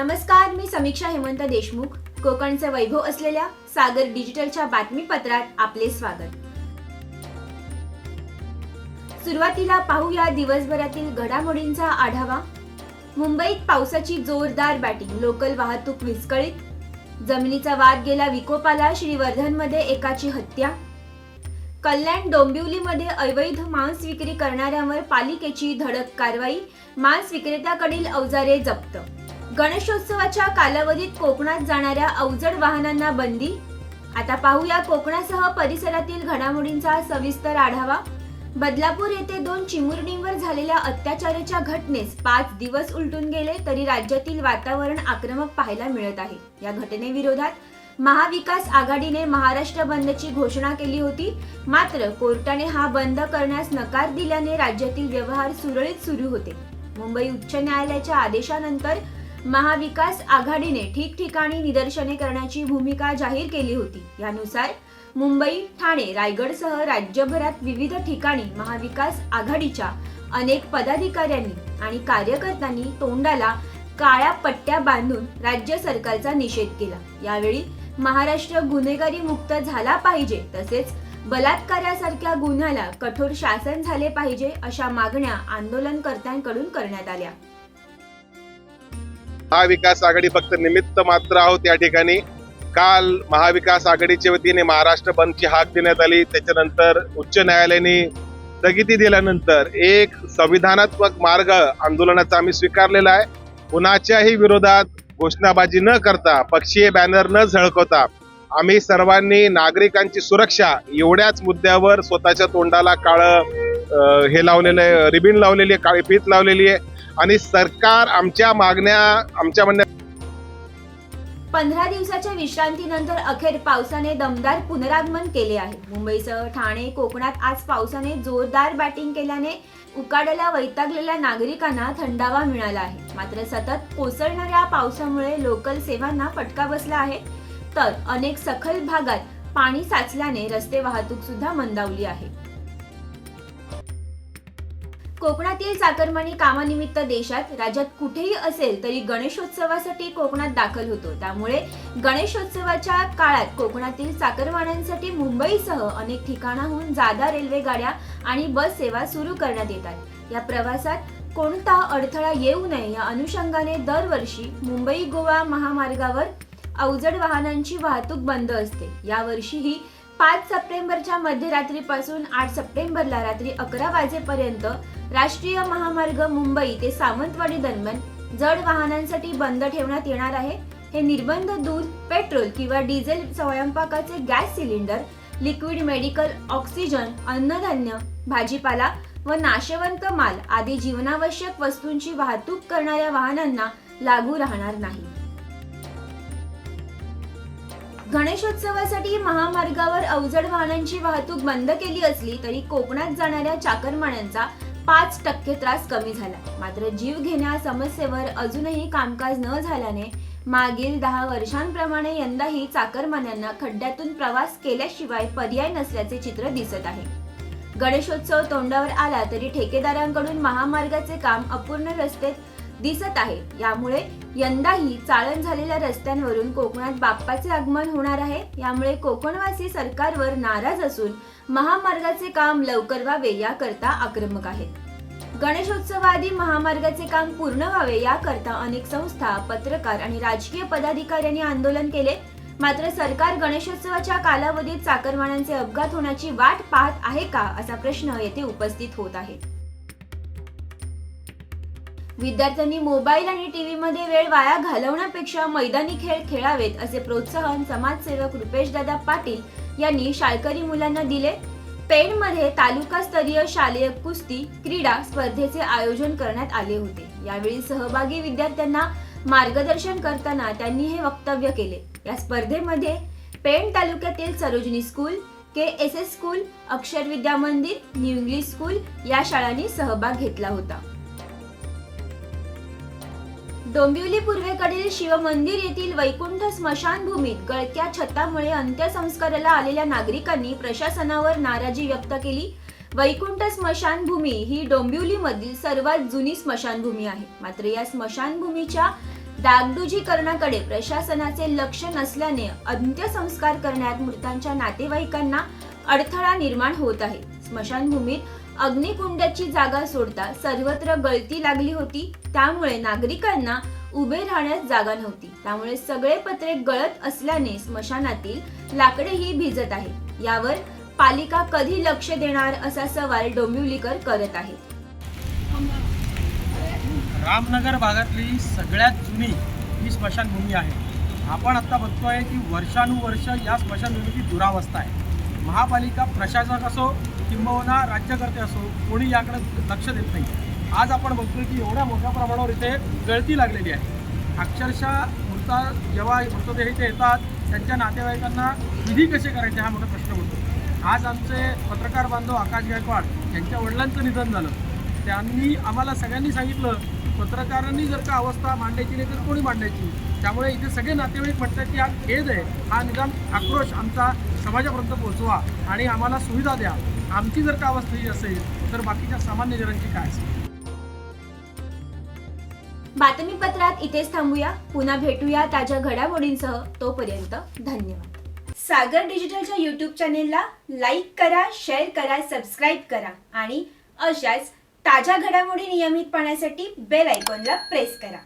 नमस्कार मी समीक्षा हेमंत देशमुख कोकणचे वैभव असलेल्या सागर डिजिटलच्या बातमीपत्रात आपले स्वागत. सुरुवातीला पाहूया दिवसभरातील घडामोडींचा आढावा. मुंबईत पावसाची जोरदार बॅटिंग लोकल वाहतूक विस्कळीत. जमिनीचा वाद गेला विकोपाला श्रीवर्धनमध्ये एकाची हत्या. कल्याण डोंबिवलीमध्ये अवैध मांस विक्री करणाऱ्यांवर पालिकेची धडक कारवाई मांस विक्रेत्याकडील अवजारे जप्त. गणेशोत्सवाच्या कालावधीत कोकणात जाणाऱ्या अवजड वाहनांना बंदी? आता पाहूया कोकणासह परिसरातील घडामोडींचा सविस्तर आढावा. बदलापूर येथे दोन चिमुरणींवर झालेल्या अत्याचाराच्या घटनेस पाच दिवस उलटून गेले तरी राज्यातील वातावरण आक्रमक पाहायला मिळत आहे. या घटनेविरोधात महाविकास आघाडीने महाराष्ट्र बंदची घोषणा केली होती. मात्र कोर्टाने हा बंद करण्यास नकार दिल्याने राज्यातील व्यवहार सुरळीत सुरू होते. मुंबई उच्च न्यायालयाच्या आदेशानंतर महाविकास आघाडीने ठिकठिकाणी निदर्शने करण्याची भूमिका जाहीर केली होती. यानुसार मुंबई ठाणे रायगडसह राज्यभरात विविध ठिकाणी महाविकास आघाडीच्या अनेक पदाधिकाऱ्यांनी आणि कार्यकर्त्यांनी तोंडाला काळ्या पट्ट्या बांधून राज्य सरकारचा निषेध केला. यावेळी महाराष्ट्र गुन्हेगारी मुक्त झाला पाहिजे तसेच बलात्कारासारख्या गुन्ह्याला कठोर शासन झाले पाहिजे अशा मागण्या आंदोलनकर्त्यांकडून करण्यात आल्या. महाविकास आघाडी फक्त निमित्त मात्र आहोत या ठिकाणी. काल महाविकास आघाडीच्या वतीने महाराष्ट्र बंदची हाक देण्यात आली. त्याच्यानंतर उच्च न्यायालयाने स्थगिती दिल्यानंतर एक संविधानात्मक मार्ग आंदोलनाचा आम्ही स्वीकारलेला आहे. कुणाच्याही विरोधात घोषणाबाजी न करता पक्षीय बॅनर न झळकवता आम्ही सर्वांनी नागरिकांची सुरक्षा एवढ्याच मुद्द्यावर स्वतःच्या तोंडाला काळं हे लावलेलं आहे रिबिन लावलेली आहे काळी पीत लावलेली आहे. आणि सरकार आमच्या मागण्या आमच्या म्हणण्या पंधरा दिवसाच्या विश्रांतीनंतर अखेर पावसाने दमदार पुनरागमन केले आहे. मुंबईसह ठाणे कोकणात आज पावसाने जोरदार बॅटिंग केल्याने उकाड्याला वैतागलेल्या नागरिकांना थंडावा मिळाला आहे. मात्र सतत कोसळणाऱ्या पावसामुळे लोकल सेवांना फटका बसला आहे. तर अनेक सखल भागात पाणी साचल्याने रस्ते वाहतूक सुद्धा मंदावली आहे. कोकणातील चाकरमानी कामानिमित्त देशात राज्यात कुठेही असेल तरी गणेशोत्सवासाठी कोकणात दाखल होतो. त्यामुळे गणेशोत्सवाच्या काळात कोकणातील चाकरमान्यांसाठी मुंबईसह अनेक ठिकाणाहून जादा रेल्वे गाड्या आणि बस सेवा सुरू करण्यात येतात. या प्रवासात कोणता अडथळा येऊ नये या अनुषंगाने दरवर्षी मुंबई गोवा महामार्गावर अवजड वाहनांची वाहतूक बंद असते. यावर्षीही पाच सप्टेंबरच्या मध्यरात्रीपासून आठ सप्टेंबरला रात्री अकरा वाजेपर्यंत राष्ट्रीय महामार्ग मुंबई ते सावंतवाडी दरम्यान जड वाहनांसाठी बंद ठेवण्यात येणार आहे. हे निर्बंध दूध पेट्रोल किंवा डिझेल स्वयंपाकाचे gas cylinder liquid medical oxygen अन्नधान्य भाजीपाला व नाशवंत माल आदी जीवनावश्यक वस्तूंची वाहतूक करणाऱ्या वाहनांना लागू राहणार नाही. गणेशोत्सवासाठी महामार्गावर अवजड वाहनांची वाहतूक बंद केली असली तरी कोकणात जाणाऱ्या चाकरमान्यांचा पाच टक्के त्रास कमी झाला. मात्र जीव घेण्या समस्येवर अजूनही कामकाज न झाल्याने मागील दहा वर्षांप्रमाणे यंदाही चाकरमान्यांना खड्ड्यातून प्रवास केल्याशिवाय पर्याय नसल्याचे चित्र दिसत आहे. गणेशोत्सव तोंडावर आला तरी ठेकेदारांकडून महामार्गाचे काम अपूर्ण रस्ते दिसत आहे. यामुळे यंदाही चाळण झालेल्या रस्त्यांवरून कोकणात बाप्पाचे आगमन होणार आहे. यामुळे कोकणवासी सरकारवर नाराज असून महामार्गाचे काम लवकर व्हावे याकरता आक्रमक आहेत. गणेशोत्सवाआधी महामार्गाचे काम पूर्ण व्हावे याकरता अनेक संस्था पत्रकार आणि राजकीय पदाधिकाऱ्यांनी आंदोलन केले. मात्र सरकार गणेशोत्सवाच्या कालावधीत चाकरमान्यांचे अपघात होण्याची वाट पाहत आहे का असा प्रश्न येथे उपस्थित होत आहे. विद्यार्थ्यांनी मोबाईल आणि टीव्ही मध्ये वेळ वाया घालवण्यापेक्षा मैदानी खेळ खेळावेत असे प्रोत्साहन समाजसेवक रुपेश दादा पाटील यांनी शाळकरी मुलांना दिले. पेणमध्ये तालुकास्तरीय शालेय कुस्ती क्रीडा स्पर्धेचे आयोजन करण्यात आले होते. यावेळी सहभागी विद्यार्थ्यांना मार्गदर्शन करताना त्यांनी हे वक्तव्य केले. या स्पर्धेमध्ये पेण तालुक्यातील Sarojini school K S S school Akshar Vidya Mandir new English school या शाळांनी सहभाग घेतला होता. डोंबिवली पूर्वेकडील शिवमंदिर येथील वैकुंठ स्मशानभूमीत गळत्या छतामुळे अंत्यसंस्काराला आलेल्या नागरिकांनी प्रशासनावर नाराजी व्यक्त केली. वैकुंठ स्मशानभूमी ही डोंबिवलीमधील सर्वात जुनी स्मशानभूमी आहे. मात्र या स्मशानभूमीच्या डागडुजीकरणाकडे प्रशासनाचे लक्ष नसल्याने अंत्यसंस्कार करण्यात मृतांच्या नातेवाईकांना अडथळा निर्माण होत आहे. स्मशानभूमीत अग्निकुंडाची जागा सोडता सर्वत्र गळती लागली होती. त्यामुळे नागरिकांना उभे राहण्यास जागा नव्हती. त्यामुळे सगळे पत्रे गळत असल्याने स्मशानातील लाकडेही भिजत आहे यावर पालिका कधी लक्ष देणार असा सवाल डोंबिवलीकर करत आहेत. रामनगर भागातली सगळ्यात जुनी ही स्मशानभूमी आहे. आपण आत्ता बघतोय की वर्षानुवर्ष या स्मशानभूमीची दुरावस्था आहे. महापालिका प्रशासक असो किंबहुना राज्यकर्ते असो कोणी याकडे लक्ष देत नाही. आज आपण बघतोय की एवढ्या मोठ्या प्रमाणावर इथे गळती लागलेली आहे. अक्षरशः मृता जेव्हा मृतदेह इथे येतात त्यांच्या नातेवाईकांना विधी कसे करायचे हा मोठा प्रश्न होतो आज आमचे पत्रकार बांधव आकाश गायकवाड यांच्या वडिलांचं निधन झालं. त्यांनी आम्हाला सगळ्यांनी सांगितलं पत्रकारांनी जर का अवस्था मांडायची नाही तर कोणी मांडायची? त्यामुळे इथे सगळे नातेवाईक म्हणतात की हा खेद आहे. हा निदान आक्रोश आमचा समाजापर्यंत पोहोचवा आणि आम्हाला सुविधा द्या. आमची जर का अवस्था ही असेल तर बाकीच्या सामान्य जणांची काय असेल? बातमीपत्रात इथेच थांबूया. पुन्हा भेटूया ताज्या घडामोडींसह. तोपर्यंत धन्यवाद. सागर डिजिटलच्या यूट्यूब चॅनेलला लाईक करा शेअर करा सबस्क्राईब करा आणि अशाच ताज्या घडामोडी नियमित पाहण्यासाठी बेल आयकॉनला प्रेस करा.